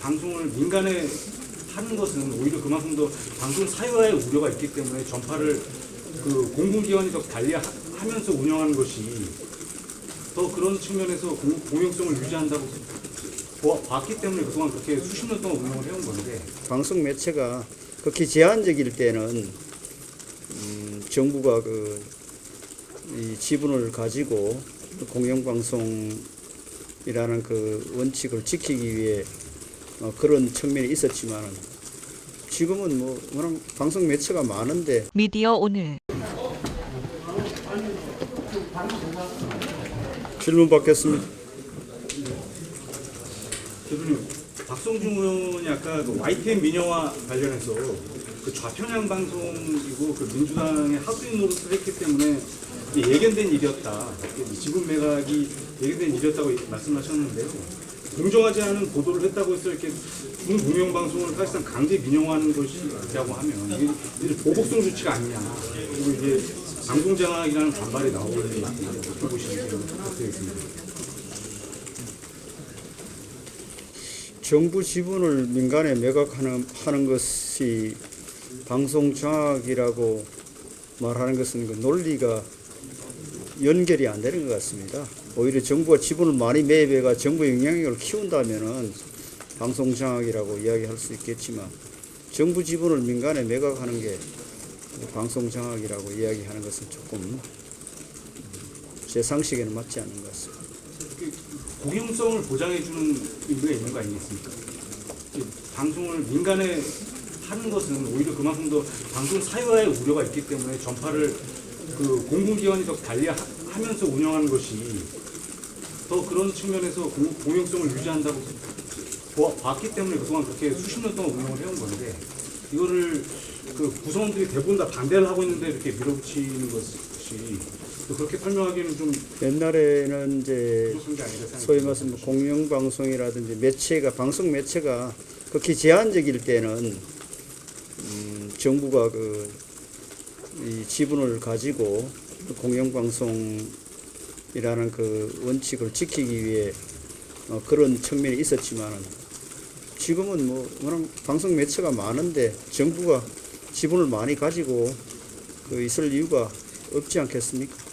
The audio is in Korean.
방송을 민간에 하는 것은 오히려 그만큼 더 방송 사유화의 우려가 있기 때문에 전파를 그 공공기관이 더 관리하면서 운영하는 것이 더 그런 측면에서 공- 공영성을 유지한다고 보- 봤기 때문에 그동안 그렇게 수십 년 동안 운영을 해온 건데. 방송 매체가 극히 제한적일 때는 음, 정부가 그이 지분을 가지고 공영방송이라는 그 원칙을 지키기 위해 어, 그런 측면이 있었지만 지금은 뭐 워낙 방송 매체가 많은데 미디어 오늘 질문 받겠습니다. 대표님 박성중 의원이 아까 그 YTN 민영화 관련해서 그 좌편향 방송이고 그 민주당의 하수인 노릇을 했기 때문에 예견된 일이었다. 이 지분 매각이 예견된 일이었다고 말씀하셨는데요. 공정하지 않은 보도를 했다고 해서 이렇게 공영 방송을 사실상 강제 민영화하는 것이라고 하면 이게, 이게 보복성 조치가 아니냐. 그리고 이게 방송 장악이라는 반발이 나오고 어떻게 보시는지 어떻게 되겠습니까? 정부 지분을 민간에 매각하는 하는 것이 방송 장악이라고 말하는 것은 그 논리가 연결이 안 되는 것 같습니다. 오히려 정부가 지분을 많이 매입해가 정부 영향력을 키운다면은 방송 장악이라고 이야기할 수 있겠지만 정부 지분을 민간에 매각하는 게 방송 장악이라고 이야기하는 것은 조금 제 상식에는 맞지 않는 것 같습니다. 공영성을 보장해주는 의미가 있는 거 아니겠습니까? 이 방송을 민간에 하는 것은 오히려 그만큼 더 방송 사유화의 우려가 있기 때문에 전파를 그 공공기관이 더 관리하면서 운영하는 것이 더 그런 측면에서 공- 공영성을 유지한다고 보- 봤기 때문에 그동안 그렇게 수십 년 동안 운영을 해온 건데 이거를 그 구성원들이 대부분 다 반대를 하고 있는데 이렇게 밀어붙이는 것이 또 그렇게 설명하기는 좀 옛날에는 이제. 소위 말해서 뭐 공영 방송이라든지 매체가 방송 매체가 극히 제한적일 때는 음, 정부가 그 이 지분을 가지고 공영방송이라는 그 원칙을 지키기 위해 어, 그런 측면이 있었지만 지금은 뭐 워낙 방송 매체가 많은데 정부가 지분을 많이 가지고 그 있을 이유가 없지 않겠습니까?